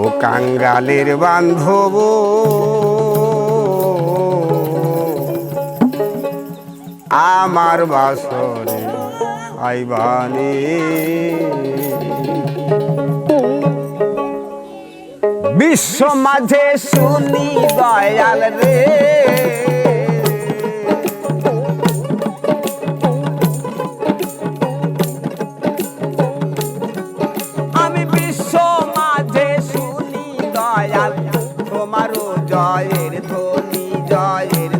ও কাঙ্গালের বান্ধব। আমার বাসরে আইবানি বিশ্ব মাঝে শুনি দয়াল রে। die.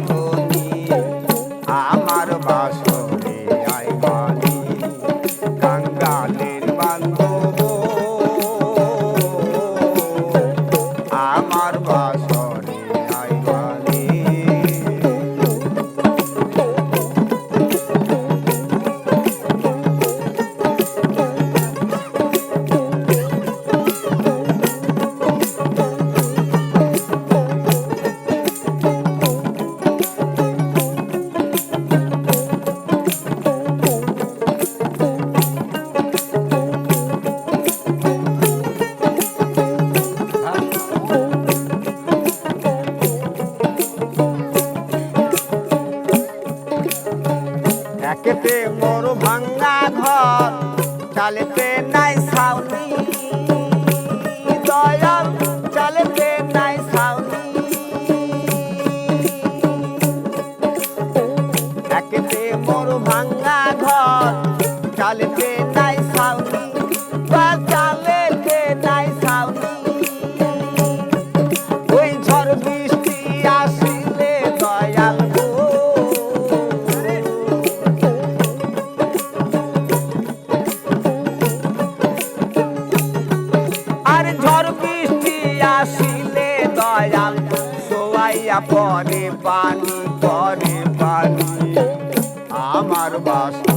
একেতে মোর ভাঙ্গা ঘর চালেতে নাই পরে পানি পরে পানি। আমার বাসনে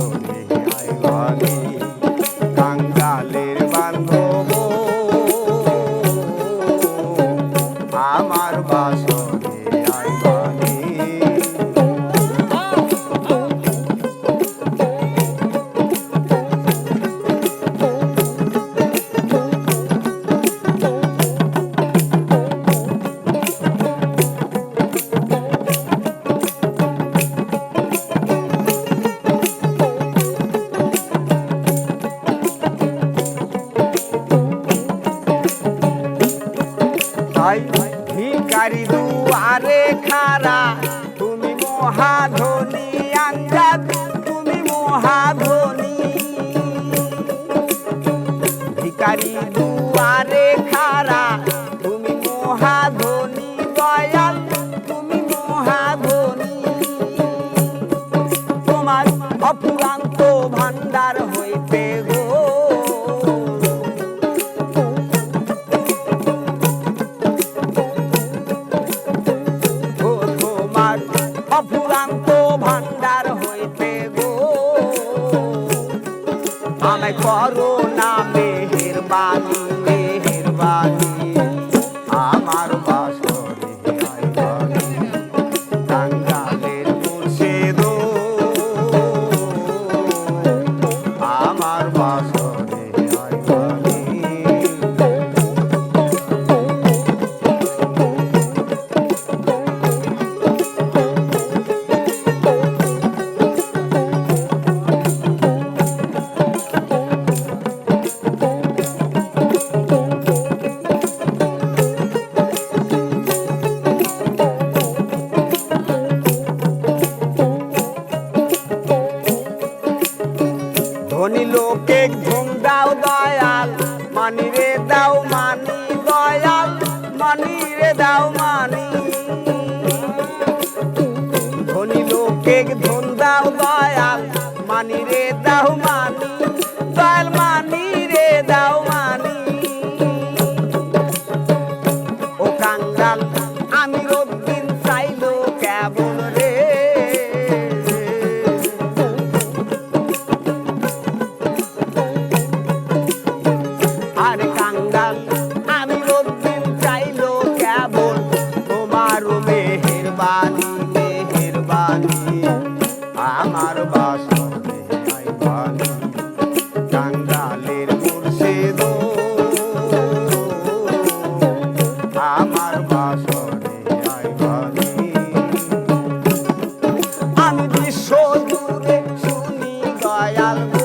তাই ভিকারি দুয়ারে খারা তুমি মহাধনী আঞ্জাদ তুমি মহাধনী। ভিকারি দুয়ারে খারা তুমি মহাধনী দয়াল, তুমি মহাধনী। তোমার অপুরান্ত ভান্ডার হইতে ভান্ডার হইতে গো। আমায় করো না মেহের ধনী লোকে ঘুম দাও দয়াল, মানি রে দাও মানি দয়াল, মানি রে দাও মানি। ধনী লোকে ধন দাও দয়াল, মানি রে দাও মানি, দয়াল মানি রে দাও মানি। ও কাঙ্গাল আমি রোদিন yeah, yeah.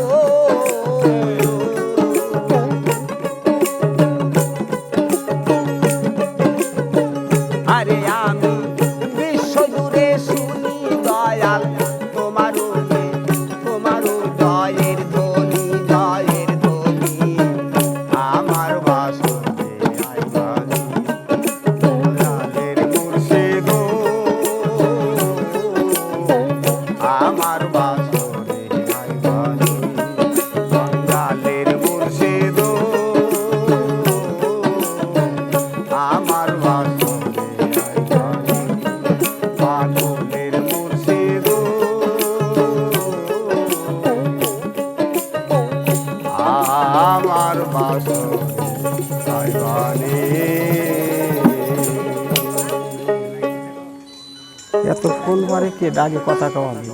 আমার বাসনে এত ফুল মারে কে ডাকে কথা কওয়ালি